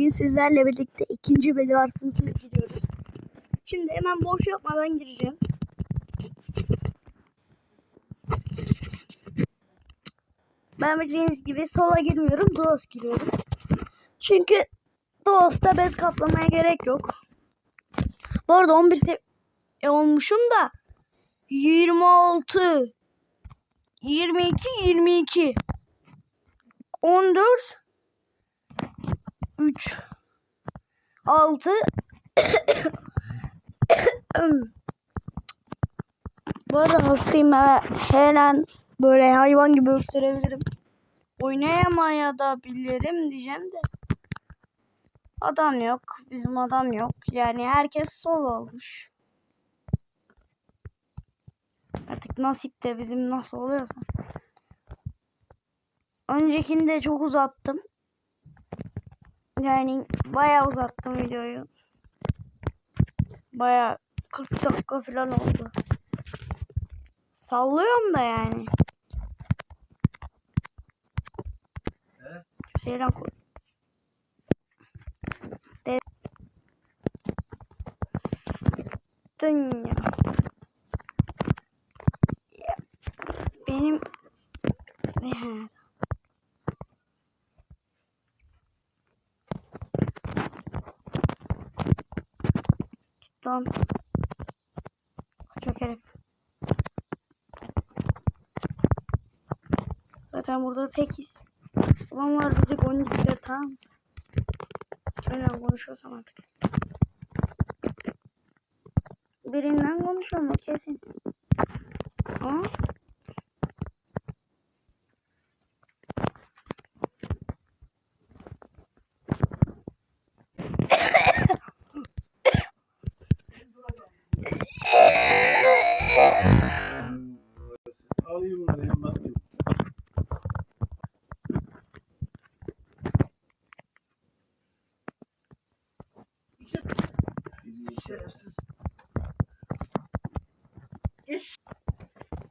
Bugün sizlerle birlikte ikinci Bedvar sınıfına giriyoruz. Şimdi hemen boş yapmadan gireceğim. Ben bildiğiniz gibi sola girmiyorum. Duos giriyorum. Çünkü Duos'ta bed kaplamaya gerek yok. Bu arada 11 seviye olmuşum da 26 22 22 14 3 6 Bu arada hastayım ha. Her an böyle hayvan gibi öksürebilirim. Oynayamaya da bilirim diyeceğim de. Adam yok. Bizim adam yok. Yani herkes sol olmuş. Artık nasip de bizim nasıl oluyorsa. Öncekinde çok uzattım. Yani bayağı uzattım videoyu. Bayağı 40 dakika falan oldu. Sallıyorum da yani. Şeyden koy. Dünya. Ya, Benim He. Git lan. Kaçak herif. Zaten burada tekiz. Ulan bizi gondikler tamam. Kiminle konuşuyorsam artık. Birinden konuşuyorum o kesin. Ama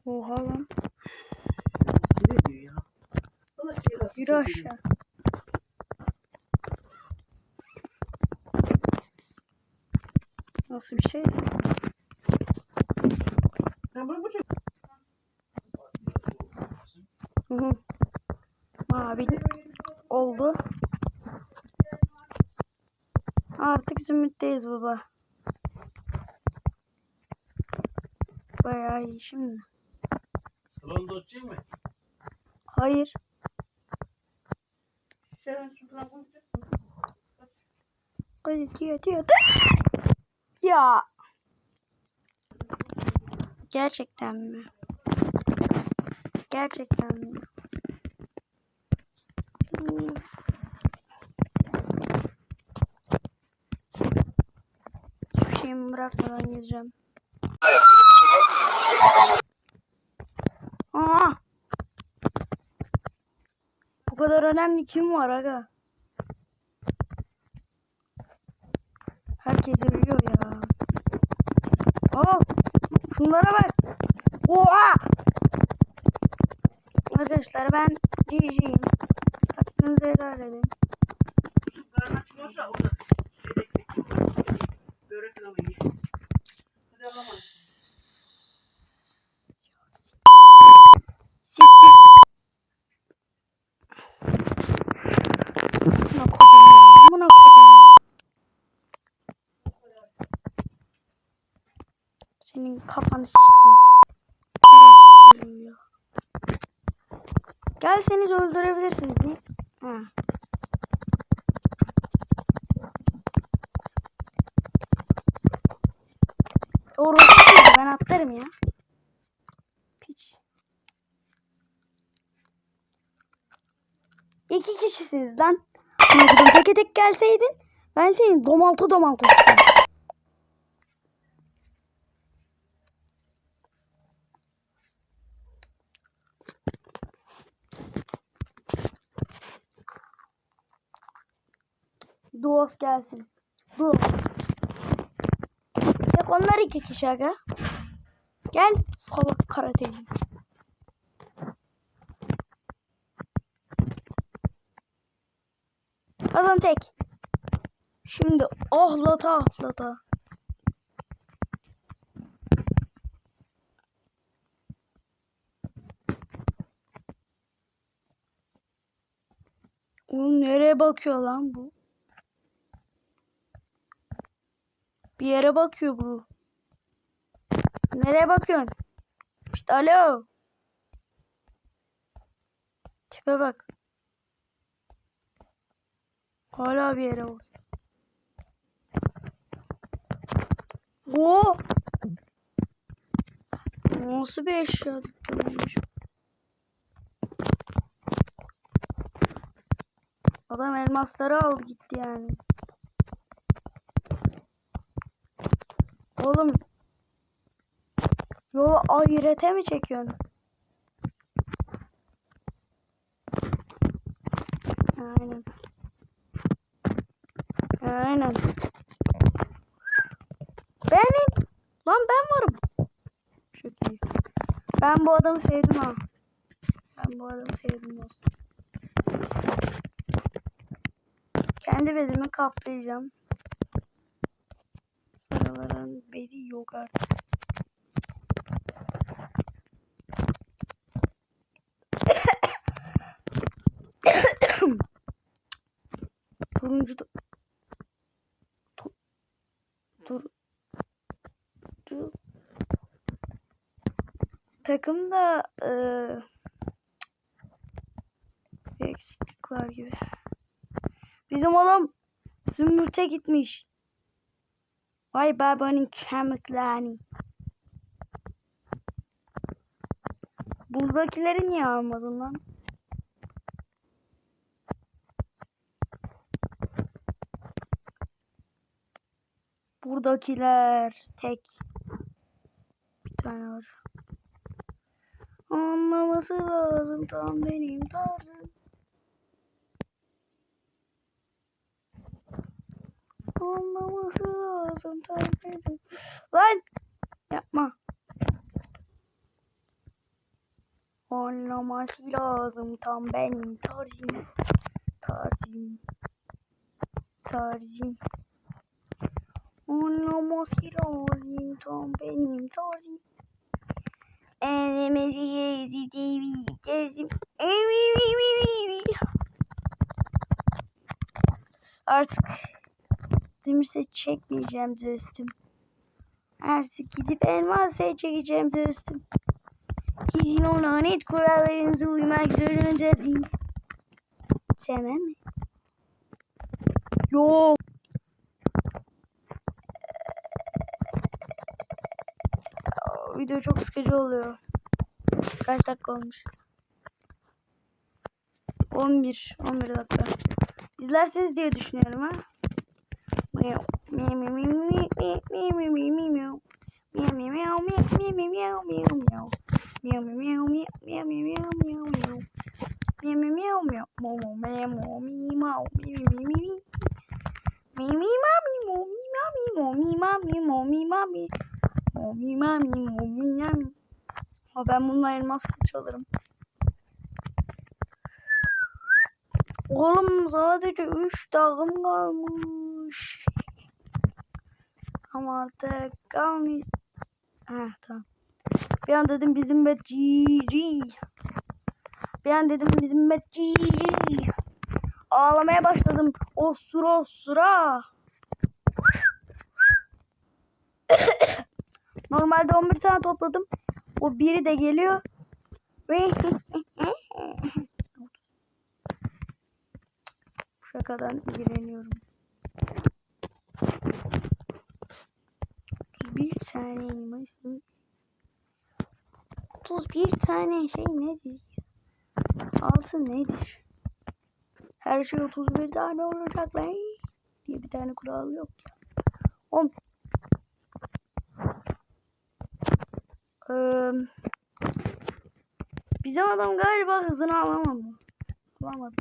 oha lan. Şey Yürü aşağı. Nasıl bir şey? Hı hı. Mavi oldu. Artık zümrütteyiz baba. İyi şimdi. Salonda oturayım mı? Hayır. Hadi diyor diyor. Ya. Gerçekten mi? Gerçekten mi? Hiçbir şeyimi bırakmadan gireceğim. Aa! Bu kadar önemli kim var aga? Herkes biliyor ya. Aa! Şunlara bak. Oha! Arkadaşlar ben GG'yim. Senin kafanı sikeyim. Gelseniz öldürebilirsiniz ne? Ha. Çocuğu ben atlarım ya. Piç. İki kişisiniz lan. Anladım. Tek gelseydin ben seni domaltı domaltı isterim. Duos gelsin. Duos. Tek onlar iki kişi aga. Gel salak karateci. Adam tek. Şimdi ahlata ahlata. Oğlum nereye bakıyor lan bu? Bir yere bakıyor bu. Nereye bakıyorsun? İşte alo. Tipe bak. Hala bir yere bak. Oo. Nasıl bir eşya dükkanıymış? Adam elmasları aldı gitti yani. Oğlum. Yolu ahirete mi çekiyorsun? Aynen. Aynen. Benim. Lan ben varım. Çok iyi. Ben bu adamı sevdim ha. Ben bu adamı sevdim dostum. Kendi bezimi kaplayacağım. Sarıların bedi yok artık. Turuncu da... Tu... Tur... Tu... Takımda eee bir eksiklik var gibi. Bizim oğlum zümrüte gitmiş. Vay babanın kemiklerini. Buradakileri niye almadın lan? Buradakiler tek. Bir tane var. Anlaması lazım tam benim tarzım. Anlaması lazım tam benim. Lan! Yapma. Anlaması lazım tam benim tarzım. Tarzım. Tarzım. Anlaması lazım tam benim tarzım. Anlaması lazım tarzım. Artık demirse çekmeyeceğim dostum. Artık gidip elmasaya çekeceğim dostum. Sizin o lanet kurallarınıza uymak zorunda değil. Tamam mı? Yok. Video çok sıkıcı oluyor. Kaç dakika olmuş? 11. 11 dakika. İzlersiniz diye düşünüyorum ha. Miau. Miau, miau, miau, miau, miau, miau, miau, miau, miau, miau, miau, miau. Miau, miau, miau, miau, miau, miau, miau, miau, miau. Miau, miau, miau, miau. Mo, mo, me, mo. Mi, mi, mi, mi, mi. Mi, mi, ma, mi, mo, ma, mi, mo, ma, mi, mo, ma, mi. Mo, ma, mi, mo, ma, mi. Ha ben bununla elmas kılıç alırım. Oğlum sadece 3 dağım kalmış. Ama artık kalmış. Heh tamam. Bir an dedim bizim beciri. Bir an dedim bizim beciri. Ağlamaya başladım. Osura osura. Normalde 11 tane topladım. O biri de geliyor. Ve şakadan ilgileniyorum. 31 tane elmasın. 31 tane şey nedir? Altın nedir? Her şey 31 tane olacak lan. diye bir tane kural yok ya. On. Ee, bizim adam galiba hızını alamadı. Alamadı.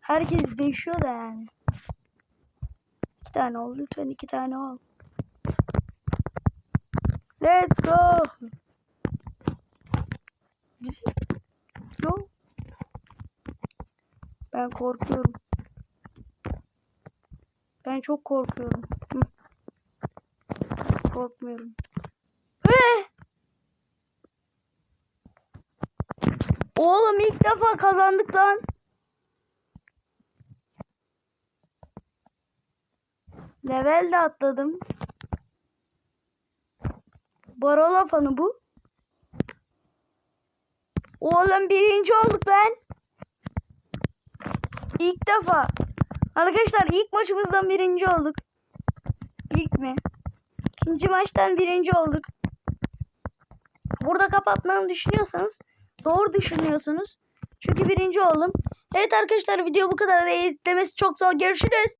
Herkes değişiyor da yani. İki tane ol. Lütfen iki tane ol. Let's go. Go. Ben korkuyorum. Ben çok korkuyorum. Korkmuyorum. Ve Oğlum ilk defa kazandık lan. Level de atladım. Barola fanı bu. Oğlum birinci olduk lan. İlk defa. Arkadaşlar ilk maçımızdan birinci olduk. İlk mi? İkinci maçtan birinci olduk. Burada kapatmamı düşünüyorsanız doğru düşünüyorsunuz. Çünkü birinci oldum. Evet arkadaşlar video bu kadar. Editlemesi çok zor. Görüşürüz.